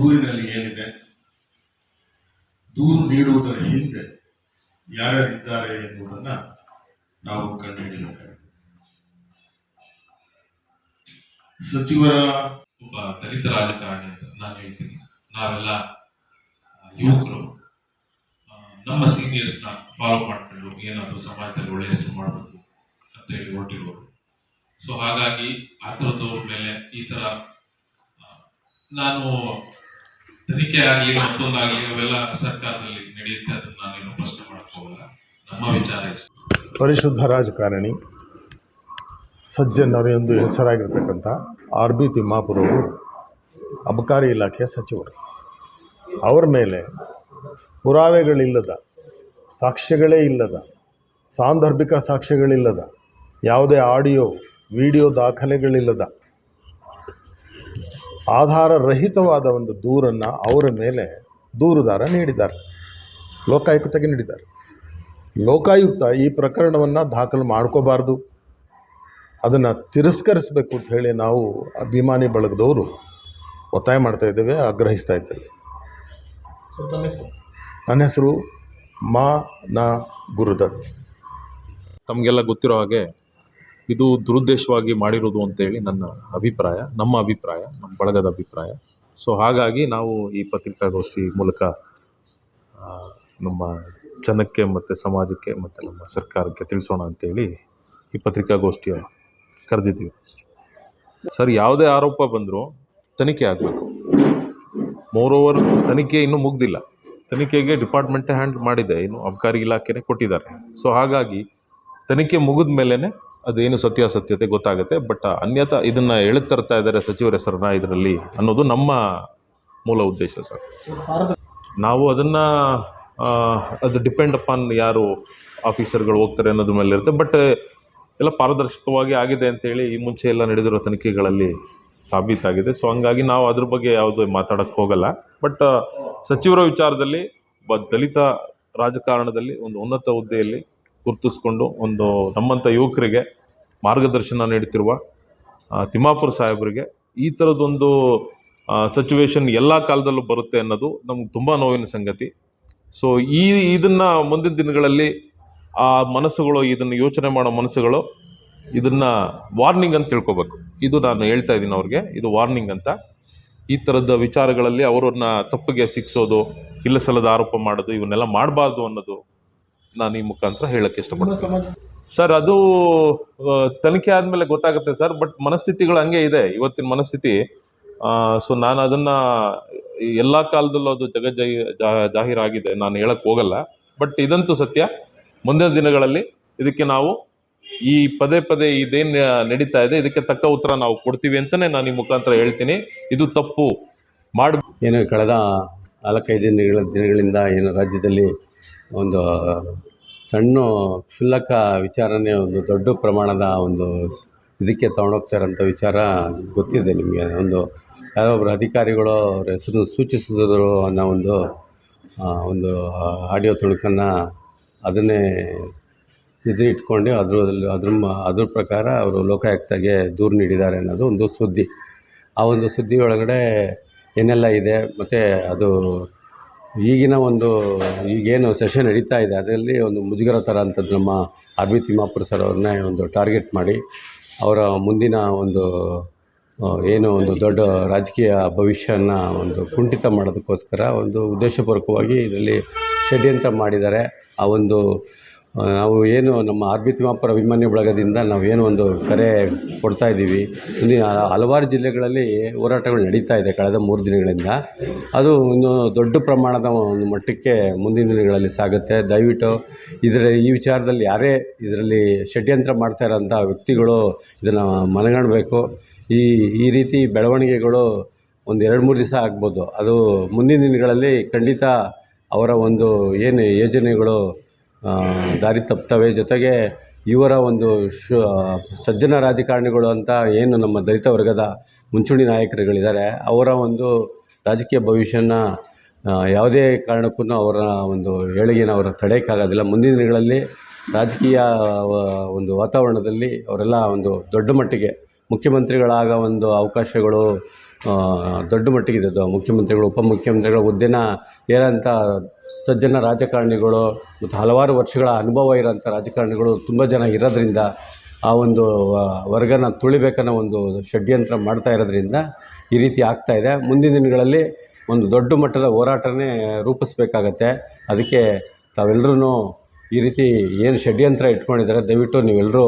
ದೂರಿನಲ್ಲಿ ಏನಿದೆ? ದೂರು ನೀಡುವುದರ ಹಿಂದೆ ಯಾರ್ಯಾರಿದ್ದಾರೆ ಎಂಬುದನ್ನ ನಾವು ಕಂಡುಹಿಡಿಯಬೇಕಾಗಿದೆ. ಸಚಿವರ ಒಬ್ಬ ದಲಿತ ರಾಜಕಾರಣಿ ಅಂತ ನಾನು ಹೇಳ್ತೀನಿ. ನಾವೆಲ್ಲ ಯುವಕರು ನಮ್ಮ ನಮ್ಮ ಸೀನಿಯರ್ಸ್ನ ಫಾಲೋ ಮಾಡ್ಕೊಂಡು ಏನಾದರೂ ಸಮಾಜದಲ್ಲಿ ಒಳ್ಳೆಯ ಹೆಸರು ಮಾಡಬೇಕು ಅಂತ ಹೇಳಿ ಹೊರಟಿರೋರು. ಸೊ ಹಾಗಾಗಿ ಆ ಥರದವ್ರ ಮೇಲೆ ಈ ಥರ ನಾನು ತನಿಖೆ ಆಗಲಿ ಮತ್ತೊಂದಾಗಲಿ ಅವೆಲ್ಲ ಸರ್ಕಾರದಲ್ಲಿ ನಡೆಯುತ್ತೆ ಅದನ್ನು ನಾನೇನು ಪ್ರಶ್ನೆ ಮಾಡಕ್ಕೆ ಹೋಗಲ್ಲ. ನಮ್ಮ ವಿಚಾರ ಪರಿಶುದ್ಧ ರಾಜಕಾರಣಿ ಸಜ್ಜನರು ಎಂದು ಹೆಸರಾಗಿರ್ತಕ್ಕಂಥ ಆರ್ ಬಿ ತಿಮ್ಮಾಪುರವರು ಅಬಕಾರಿ ಇಲಾಖೆಯ ಸಚಿವರು. ಅವರ ಮೇಲೆ ಪುರಾವೆಗಳಿಲ್ಲದ, ಸಾಕ್ಷ್ಯಗಳೇ ಇಲ್ಲದ, ಸಾಂದರ್ಭಿಕ ಸಾಕ್ಷ್ಯಗಳಿಲ್ಲದ, ಯಾವುದೇ ಆಡಿಯೋ, ವಿಡಿಯೋ ದಾಖಲೆಗಳಿಲ್ಲದ ಆಧಾರ ರಹಿತವಾದ ಒಂದು ದೂರನ್ನು ಅವರ ಮೇಲೆ ದೂರುದಾರ ನೀಡಿದ್ದಾರೆ. ಲೋಕಾಯುಕ್ತಗೆ ನೀಡಿದ್ದಾರೆ. ಲೋಕಾಯುಕ್ತ ಈ ಪ್ರಕರಣವನ್ನು ದಾಖಲು ಮಾಡ್ಕೋಬಾರ್ದು. ಅದನ್ನು ತಿರಸ್ಕರಿಸಬೇಕು ಅಂತ ಹೇಳಿ ನಾವು ಅಭಿಮಾನಿ ಬಳಗದವರು ಒತ್ತಾಯ ಮಾಡ್ತಾ ಇದ್ದೇವೆ ಆಗ್ರಹಿಸ್ತಾ ಇದ್ದೇವೆ. ನನ್ನ ಹೆಸರು ಮಾ ನ ಗುರುದತ್. ತಮಗೆಲ್ಲ ಗೊತ್ತಿರೋ ಹಾಗೆ ಇದು ದುರುದ್ದೇಶವಾಗಿ ಮಾಡಿರೋದು ಅಂತೇಳಿ ನನ್ನ ಅಭಿಪ್ರಾಯ, ನಮ್ಮ ಅಭಿಪ್ರಾಯ, ನಮ್ಮ ಬಳಗದ ಅಭಿಪ್ರಾಯ. ಸೊ ಹಾಗಾಗಿ ನಾವು ಈ ಪತ್ರಿಕಾಗೋಷ್ಠಿ ಮೂಲಕ ನಮ್ಮ ಜನಕ್ಕೆ ಮತ್ತು ಸಮಾಜಕ್ಕೆ ಮತ್ತು ನಮ್ಮ ಸರ್ಕಾರಕ್ಕೆ ತಿಳಿಸೋಣ ಅಂತೇಳಿ ಈ ಪತ್ರಿಕಾಗೋಷ್ಠಿಯ ಕರೆದಿದ್ದೀವಿ. ಸರ್, ಯಾವುದೇ ಆರೋಪ ಬಂದರೂ ತನಿಖೆ ಆಗಬೇಕು. ಮೋರ್ ಓವರ್ ತನಿಖೆ ಇನ್ನೂ ಮುಗ್ದಿಲ್ಲ. ತನಿಖೆಗೆ ಡಿಪಾರ್ಟ್ಮೆಂಟೇ ಹ್ಯಾಂಡ್ ಮಾಡಿದೆ. ಇನ್ನು ಅಬಕಾರಿ ಇಲಾಖೆನೇ ಕೊಟ್ಟಿದ್ದಾರೆ. ಸೊ ಹಾಗಾಗಿ ತನಿಖೆ ಮುಗಿದ ಮೇಲೇ ಅದೇನು ಸತ್ಯಾಸತ್ಯತೆ ಗೊತ್ತಾಗುತ್ತೆ, ಬಟ್ ಅನ್ಯತಾ ಇದನ್ನು ಎಳೆದು ತರ್ತಾ ಇದ್ದಾರೆ ಸಚಿವರ ಹೆಸರನ್ನ ಇದರಲ್ಲಿ ಅನ್ನೋದು ನಮ್ಮ ಮೂಲ ಉದ್ದೇಶ ಸರ್. ನಾವು ಅದನ್ನು ಅದು ಡಿಪೆಂಡ್ ಅಪಾನ್ ಯಾರು ಆಫೀಸರ್ಗಳು ಹೋಗ್ತಾರೆ ಅನ್ನೋದ್ರ ಮೇಲೆ ಇರುತ್ತೆ, ಬಟ್ ಎಲ್ಲ ಪಾರದರ್ಶಕವಾಗಿ ಆಗಿದೆ ಅಂತೇಳಿ ಈ ಮುಂಚೆ ಎಲ್ಲ ನಡೆದಿರೋ ತನಿಖೆಗಳಲ್ಲಿ ಸಾಬೀತಾಗಿದೆ. ಸೊ ಹಂಗಾಗಿ ನಾವು ಅದ್ರ ಬಗ್ಗೆ ಯಾವುದು ಮಾತಾಡೋಕ್ಕೆ ಹೋಗಲ್ಲ. ಬಟ್ ಸಚಿವರ ವಿಚಾರದಲ್ಲಿ ಬ, ದಲಿತ ರಾಜಕಾರಣದಲ್ಲಿ ಒಂದು ಉನ್ನತ ಹುದ್ದೆಯಲ್ಲಿ ಗುರುತಿಸ್ಕೊಂಡು ಒಂದು ನಮ್ಮಂಥ ಯುವಕರಿಗೆ ಮಾರ್ಗದರ್ಶನ ನೀಡುತ್ತಿರುವ ತಿಮ್ಮಾಪುರ ಸಾಹೇಬರಿಗೆ ಈ ಥರದೊಂದು ಸಚುವೇಶನ್ ಎಲ್ಲ ಕಾಲದಲ್ಲೂ ಬರುತ್ತೆ ಅನ್ನೋದು ನಮ್ಗೆ ತುಂಬ ನೋವಿನ ಸಂಗತಿ. ಸೊ ಈ, ಇದನ್ನು ಮುಂದಿನ ದಿನಗಳಲ್ಲಿ ಆ ಮನಸ್ಸುಗಳು, ಇದನ್ನು ಯೋಚನೆ ಮಾಡೋ ಮನಸ್ಸುಗಳು ಇದನ್ನು ವಾರ್ನಿಂಗ್ ಅಂತ ತಿಳ್ಕೊಬೇಕು. ಇದು ನಾನು ಹೇಳ್ತಾ ಇದ್ದೀನಿ ಅವ್ರಿಗೆ, ಇದು ವಾರ್ನಿಂಗ್ ಅಂತ. ಈ ಥರದ ವಿಚಾರಗಳಲ್ಲಿ ಅವರನ್ನ ತಪ್ಪಿಗೆ ಸಿಕ್ಕಿಸೋದು ಇಲ್ಲ ಸಲ್ಲದ ಆರೋಪ ಮಾಡೋದು, ಇವನ್ನೆಲ್ಲ ಮಾಡಬಾರ್ದು ಅನ್ನೋದು ನಾನು ಈ ಮುಖಾಂತರ ಹೇಳಕ್ಕೆ ಇಷ್ಟಪಡ್ತೀನಿ. ಸರ್ ಅದು ತನಿಖೆ ಆದಮೇಲೆ ಗೊತ್ತಾಗುತ್ತೆ ಸರ್ ಬಟ್ ಮನಸ್ಥಿತಿಗಳು ಹಂಗೆ ಇದೆ. ಇವತ್ತಿನ ಮನಸ್ಥಿತಿ ಸೊ ನಾನು ಅದನ್ನು ಎಲ್ಲ ಕಾಲದಲ್ಲೂ ಅದು ಜಗ ಜಾ- ಜಾಹೀರಾಗಿದೆ. ನಾನು ಹೇಳಕ್ಕೆ ಹೋಗಲ್ಲ. ಬಟ್ ಇದಂತೂ ಸತ್ಯ. ಮುಂದಿನ ದಿನಗಳಲ್ಲಿ ಇದಕ್ಕೆ ನಾವು ಈ ಪದೇ ಪದೇ ಇದೇನು ನಡೀತಾ ಇದೆ ಇದಕ್ಕೆ ತಕ್ಕ ಉತ್ತರ ನಾವು ಕೊಡ್ತೀವಿ ಅಂತಲೇ ನಾನು ಈ ಮುಖಾಂತರ ಹೇಳ್ತೀನಿ. ಇದು ತಪ್ಪು. ಮಾಡಿ ಏನು ಕಳೆದ ನಾಲ್ಕೈದು ದಿನಗಳ ದಿನಗಳಿಂದ ಏನು ರಾಜ್ಯದಲ್ಲಿ ಒಂದು ಸಣ್ಣ ಕ್ಷುಲ್ಲಕ ವಿಚಾರವೇ ಒಂದು ದೊಡ್ಡ ಪ್ರಮಾಣದ ಒಂದು ಇದಕ್ಕೆ ತೊಗೊಂಡೋಗ್ತಾರಂಥ ವಿಚಾರ ಗೊತ್ತಿದೆ ನಿಮಗೆ. ಒಂದು ಯಾರೋ ಒಬ್ಬರು ಅಧಿಕಾರಿಗಳು ಅವ್ರ ಹೆಸರು ಸೂಚಿಸಿದ್ರು ಅನ್ನೋ ಒಂದು ಒಂದು ಆಡಿಯೋ ತುಣುಕನ್ನು ಅದನ್ನೇ ಇದು ಇಟ್ಕೊಂಡು ಅದ್ರ ಮ ಅದ್ರ ಪ್ರಕಾರ ಅವರು ಲೋಕಾಯುಕ್ತಗೆ ದೂರು ನೀಡಿದ್ದಾರೆ ಅನ್ನೋದು ಒಂದು ಸುದ್ದಿ. ಆ ಒಂದು ಸುದ್ದಿ ಒಳಗಡೆ ಏನೆಲ್ಲ ಇದೆ, ಮತ್ತು ಅದು ಈಗಿನ ಒಂದು ಈಗೇನು ಸೆಷನ್ ನಡೀತಾ ಇದೆ, ಅದರಲ್ಲಿ ಒಂದು ಮುಜುಗರ ಥರ ಅಂಥದ್ದು ನಮ್ಮ ಆರ್ ಬಿ ತಿಮ್ಮಾಪುರ ಸರ್ ಅವ್ರನ್ನೇ ಒಂದು ಟಾರ್ಗೆಟ್ ಮಾಡಿ, ಅವರ ಮುಂದಿನ ಒಂದು ಏನು ಒಂದು ದೊಡ್ಡ ರಾಜಕೀಯ ಭವಿಷ್ಯನ ಒಂದು ಕುಂಠಿತ ಮಾಡೋದಕ್ಕೋಸ್ಕರ ಒಂದು ಉದ್ದೇಶಪೂರ್ವಕವಾಗಿ ಇದರಲ್ಲಿ ಷಡ್ಯಂತ್ರ ಮಾಡಿದ್ದಾರೆ. ಆ ಒಂದು ನಾವು ಏನು ನಮ್ಮ ಆರ್ ತಿಮ್ಮಾಪುರ ಅಭಿಮಾನಿ ಬಳಗದಿಂದ ನಾವೇನು ಒಂದು ಕರೆ ಕೊಡ್ತಾ ಇದ್ದೀವಿ. ಇಲ್ಲಿ ಹಲವಾರು ಜಿಲ್ಲೆಗಳಲ್ಲಿ ಹೋರಾಟಗಳು ನಡೀತಾ ಇದೆ ಕಳೆದ ಮೂರು ದಿನಗಳಿಂದ. ಅದು ಇನ್ನೂ ದೊಡ್ಡ ಪ್ರಮಾಣದ ಒಂದು ಮಟ್ಟಕ್ಕೆ ಮುಂದಿನ ದಿನಗಳಲ್ಲಿ ಸಾಗುತ್ತೆ. ದಯವಿಟ್ಟು ಇದರ ಈ ವಿಚಾರದಲ್ಲಿ ಯಾರೇ ಇದರಲ್ಲಿ ಷಡ್ಯಂತ್ರ ಮಾಡ್ತಾ ಇರೋಂಥ ವ್ಯಕ್ತಿಗಳು ಇದನ್ನು ಮನಗಾಣಬೇಕು. ಈ ಈ ರೀತಿ ಬೆಳವಣಿಗೆಗಳು ಒಂದು ಎರಡು ಮೂರು ದಿವಸ ಆಗ್ಬೋದು. ಅದು ಮುಂದಿನ ದಿನಗಳಲ್ಲಿ ಖಂಡಿತ ಅವರ ಒಂದು ಏನು ಯೋಜನೆಗಳು ದಾರಿ ತಪ್ತವೆ ಜೊತೆಗೆ ಇವರ ಒಂದು ಶು ಸಜ್ಜನ ರಾಜಕಾರಣಿಗಳು ಅಂತ ಏನು ನಮ್ಮ ದಲಿತ ವರ್ಗದ ಮುಂಚೂಣಿ ನಾಯಕರುಗಳಿದ್ದಾರೆ ಅವರ ಒಂದು ರಾಜಕೀಯ ಭವಿಷ್ಯನ ಯಾವುದೇ ಕಾರಣಕ್ಕೂ ಅವರ ಒಂದು ಏಳಿಗೆನ ಅವರ ತಡೆಯೋಕ್ಕಾಗೋದಿಲ್ಲ ಮುಂದಿನ ದಿನಗಳಲ್ಲಿ ರಾಜಕೀಯ ಒಂದು ವಾತಾವರಣದಲ್ಲಿ ಅವರೆಲ್ಲ ಒಂದು ದೊಡ್ಡ ಮಟ್ಟಿಗೆ ಮುಖ್ಯಮಂತ್ರಿಗಳಾಗ ಒಂದು ಅವಕಾಶಗಳು ದೊಡ್ಡ ಮಟ್ಟಿಗೆ ಅದು ಮುಖ್ಯಮಂತ್ರಿಗಳು ಉಪಮುಖ್ಯಮಂತ್ರಿಗಳ ಹುದ್ದೆನ ಏನಂತ ಸಜ್ಜನ ರಾಜಕಾರಣಿಗಳು ಮತ್ತು ಹಲವಾರು ವರ್ಷಗಳ ಅನುಭವ ಇರೋಂಥ ರಾಜಕಾರಣಿಗಳು ತುಂಬ ಜನ ಇರೋದ್ರಿಂದ ಆ ಒಂದು ವರ್ಗನ ತುಳಿಬೇಕನ್ನೋ ಒಂದು ಷಡ್ಯಂತ್ರ ಮಾಡ್ತಾ ಇರೋದ್ರಿಂದ ಈ ರೀತಿ ಆಗ್ತಾ ಇದೆ. ಮುಂದಿನ ದಿನಗಳಲ್ಲಿ ಒಂದು ದೊಡ್ಡ ಮಟ್ಟದ ಹೋರಾಟನೇ ರೂಪಿಸ್ಬೇಕಾಗತ್ತೆ. ಅದಕ್ಕೆ ತಾವೆಲ್ಲರೂ ಈ ರೀತಿ ಏನು ಷಡ್ಯಂತ್ರ ಇಟ್ಕೊಂಡಿದ್ದಾರೆ, ದಯವಿಟ್ಟು ನೀವೆಲ್ಲರೂ